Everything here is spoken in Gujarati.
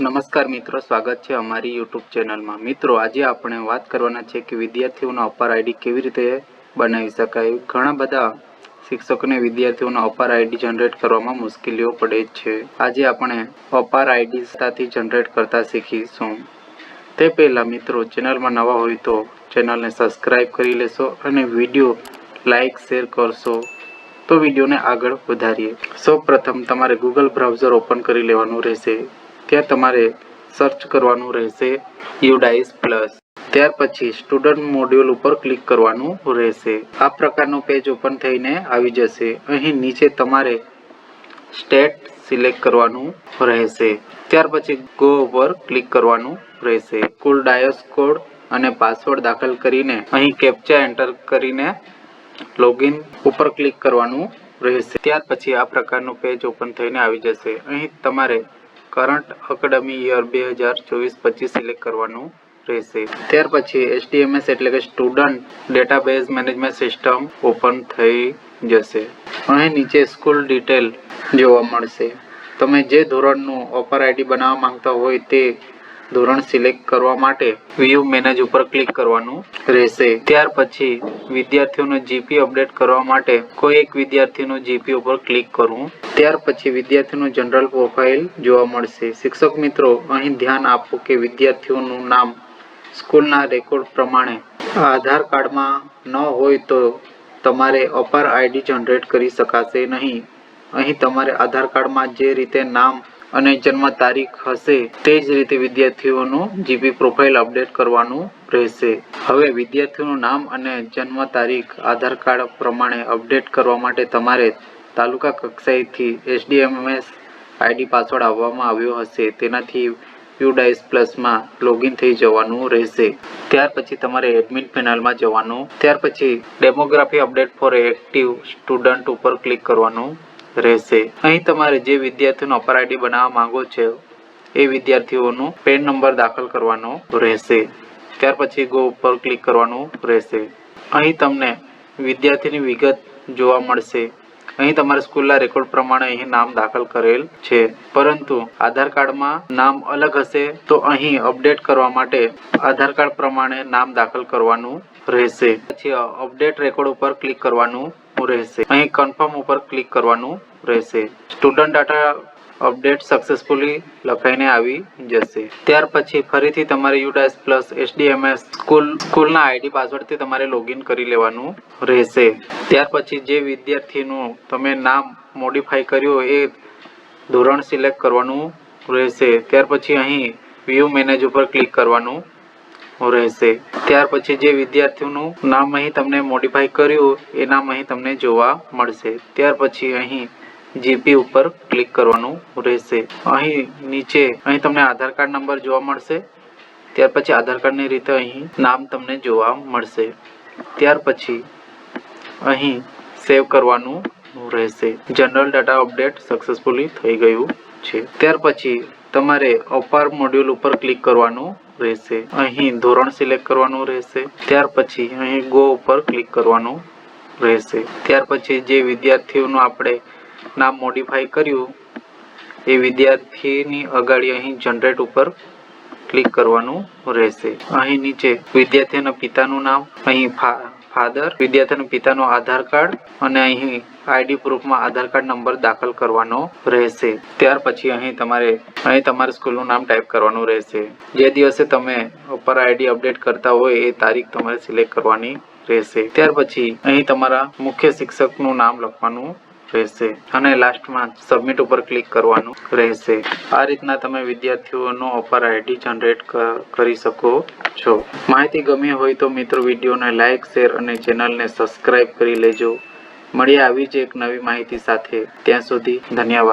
નમસ્કાર મિત્રો, સ્વાગત છે અમારી યુટ્યુબ ચેનલમાં. મિત્રો, આજે આપણે વાત કરવાના છે કે વિદ્યાર્થીઓનો અપાર આઈડી કેવી રીતે બનાવી શકાય. ઘણા બધા શિક્ષકોને વિદ્યાર્થીઓનો અપાર આઈડી જનરેટ કરવામાં મુશ્કેલીઓ પડે છે. આજે આપણે અપાર આઈડી સાથે જનરેટ કરતા શીખીશું. તે પહેલાં મિત્રો, ચેનલમાં નવા હોય તો ચેનલને સબસ્ક્રાઈબ કરી લેશો અને વીડિયો લાઇક, શેર કરશો. તો વિડીયોને આગળ વધારીએ. સૌ તમારે ગૂગલ બ્રાઉઝર ઓપન કરી લેવાનું રહેશે. ત્યાં તમારે સર્ચ કરવાનું રહેશે યુડાઇસ પ્લસ ત્યાર પછી સ્ટુડન્ટ મોડ્યુલ ઉપર ક્લિક કરવાનું રહેશે. આ પ્રકારનું પેજ ઓપન થઈને આવી જશે. અહીં નીચે તમારે સ્ટેટ સિલેક્ટ કરવાનું રહેશે. ત્યાર પછી ગો ઉપર ક્લિક કરવાનું રહેશે. કુલ ડાયસ કોડ અને પાસવર્ડ દાખલ કરીને અહીં કેપ્ચા એન્ટર કરીને લોગિન ઉપર ક્લિક કરવાનું રહેશે. ત્યાર પછી આ પ્રકારનું પેજ ઓપન થઈને આવી જશે. અહીં તમારે કરંટ અકેડમી યર બે હજાર ચોવીસ પચીસ સિલેક્ટ કરવાનું રહેશે. ત્યાર પછી એચડીએમએસ એટલે કે student database management system open થઈ જશે. અહીં નીચે સ્કૂલ ડિટેલ જોવા મળશે. તમે જે ધોરણનું ઓફર આઈડી બનાવવા માંગતા હોય તે ધોરણ સિલેક્ટ કરવા માટે વ્યૂ મેનેજ ઉપર ક્લિક કરવાનું રહેશે. ત્યાર પછી વિદ્યાર્થીઓનો જીપી અપડેટ કરવા માટે કોઈ એક વિદ્યાર્થીનો જીપી ઉપર ક્લિક કરવું. ત્યાર પછી વિદ્યાર્થીનું જનરલ પ્રોફાઇલ જોવા મળશે. શિક્ષક મિત્રો, અહીં ધ્યાન આપો કે વિદ્યાર્થીઓનું નામ સ્કૂલના રેકોર્ડ પ્રમાણે આધાર કાર્ડમાં ન હોય તો તમારે અપાર આઈડી જનરેટ કરી શકાશે નહીં. અહીં તમારે આધાર કાર્ડમાં જે રીતે નામ અને જન્મ તારીખ હશે તે જ રીતે વિદ્યાર્થીઓનું જીપી પ્રોફાઇલ અપડેટ કરવાનું રહેશે. હવે વિદ્યાર્થીઓનું નામ અને જન્મ તારીખ, આધાર કાર્ડ પ્રમાણે અપડેટ કરવા માટે તમારે તાલુકા કક્ષાએથી એસડીએમએસ આઈડી પાસવર્ડ આપવામાં આવ્યો હશે. તેનાથી યુડાઇસ પ્લસમાં લોગિન થઈ જવાનું રહેશે. ત્યાર પછી તમારે એડમિન પેનલમાં જવાનું. ત્યાર પછી demography update for active student ઉપર ક્લિક કરવાનું. રહેશે. અહીં તમારે જે વિદ્યાર્થીનો અપર આઈડી બનાવવા માંગો છો, એ વિદ્યાર્થીઓનો પેન નંબર દાખલ કરવાનો રહેશે. ત્યાર પછી ગો ઉપર ક્લિક કરવાનું રહેશે. અહીં તમને વિદ્યાર્થીની વિગત જોવા મળશે. અહીં તમારા સ્કૂલના રેકોર્ડ પ્રમાણે અહીં નામ દાખલ કરેલ છે. પરંતુ આધાર કાર્ડમાં નામ અલગ હશે, તો અહીં અપડેટ કરવા માટે આધાર કાર્ડ પ્રમાણે નામ દાખલ કરવાનું રહેશે. પછી અપડેટ રેકોર્ડ ઉપર ક્લિક કરવાનું રહેશે. અહીં કન્ફર્મ ઉપર ક્લિક કરવાનું રહેશે. સ્ટુડન્ટ ડાટા અપડેટ સક્સેસફુલી લખાઈને આવી જશે. ત્યાર પછી ફરીથી તમારે યુડાસ પ્લસ એસડીએમએસ સ્કૂલ સ્કૂલના આઈડી પાસવર્ડથી તમારે લોગિન કરી લેવાનું રહેશે. ત્યાર પછી જે વિદ્યાર્થીનું તમે નામ મોડિફાઈ કર્યું એ ધોરણ સિલેક્ટ કરવાનું રહેશે. ત્યાર પછી અહીં વ્યૂ મેનેજ ઉપર ક્લિક કરવાનું રહેશે. ત્યાર પછી જે વિદ્યાર્થીઓનું નામ અહીં તમને મોડિફાઈ કર્યું, એ નામ અહીં તમને જોવા મળશે. ત્યાર પછી અહીં જીપી ઉપર ક્લિક કરવાનું રહેશે. અહીં નીચે, અહીં તમને આધાર કાર્ડ નંબર જોવા મળશે. ત્યાર પછી આધાર કાર્ડની રીતે અહીં નામ તમને જોવા મળશે. ત્યાર પછી અહીં સેવ કરવાનું રહેશે. જનરલ ડાટા અપડેટ સક્સેસફુલી થઈ ગયું છે. ત્યાર પછી તમારે અપાર મોડ્યુલ ઉપર ક્લિક કરવાનું રહેશે. અહીં ધોરણ સિલેક્ટ કરવાનું રહેશે. ત્યાર પછી અહીં ગો ઉપર ક્લિક કરવાનું રહેશે. ત્યાર પછી જે વિદ્યાર્થીઓનું આપણે નામ મોડિફાઈ કર્યું, એ વિદ્યાર્થીની અગાડી અહીં જનરેટ ઉપર ક્લિક કરવાનું રહેશે. અહીં નીચે વિદ્યાર્થીના પિતાનું નામ, અહીં ફાધર વિદ્યાર્થીના પિતાનો આધાર કાર્ડ અને અહીં આઈડી પ્રૂફમાં આધાર કાર્ડ નંબર દાખલ કરવાનો રહેશે. ત્યાર પછી અહીં તમારે, અહીં તમારા સ્કૂલનું નામ ટાઈપ કરવાનું રહેશે. જે દિવસે તમે ઉપર આઈડી અપડેટ કરતા હોય એ તારીખ તમારે સિલેક્ટ કરવાની રહેશે. ત્યાર પછી અહીં તમારા મુખ્ય શિક્ષકનું નામ લખવાનું રહેશે અને લાસ્ટમાં સબમિટ ઉપર ક્લિક કરવાનું રહેશે. આ રીતના તમે વિદ્યાર્થીઓનો અપાર આઈડી જનરેટ કરી શકો છો. માહિતી ગમી હોય તો મિત્રો વિડીયોને લાઇક શેર અને ચેનલને સબસ્ક્રાઇબ કરી લેજો. મળીએ આવી જ એક નવી માહિતી સાથે. ત્યાં સુધી ધન્યવાદ.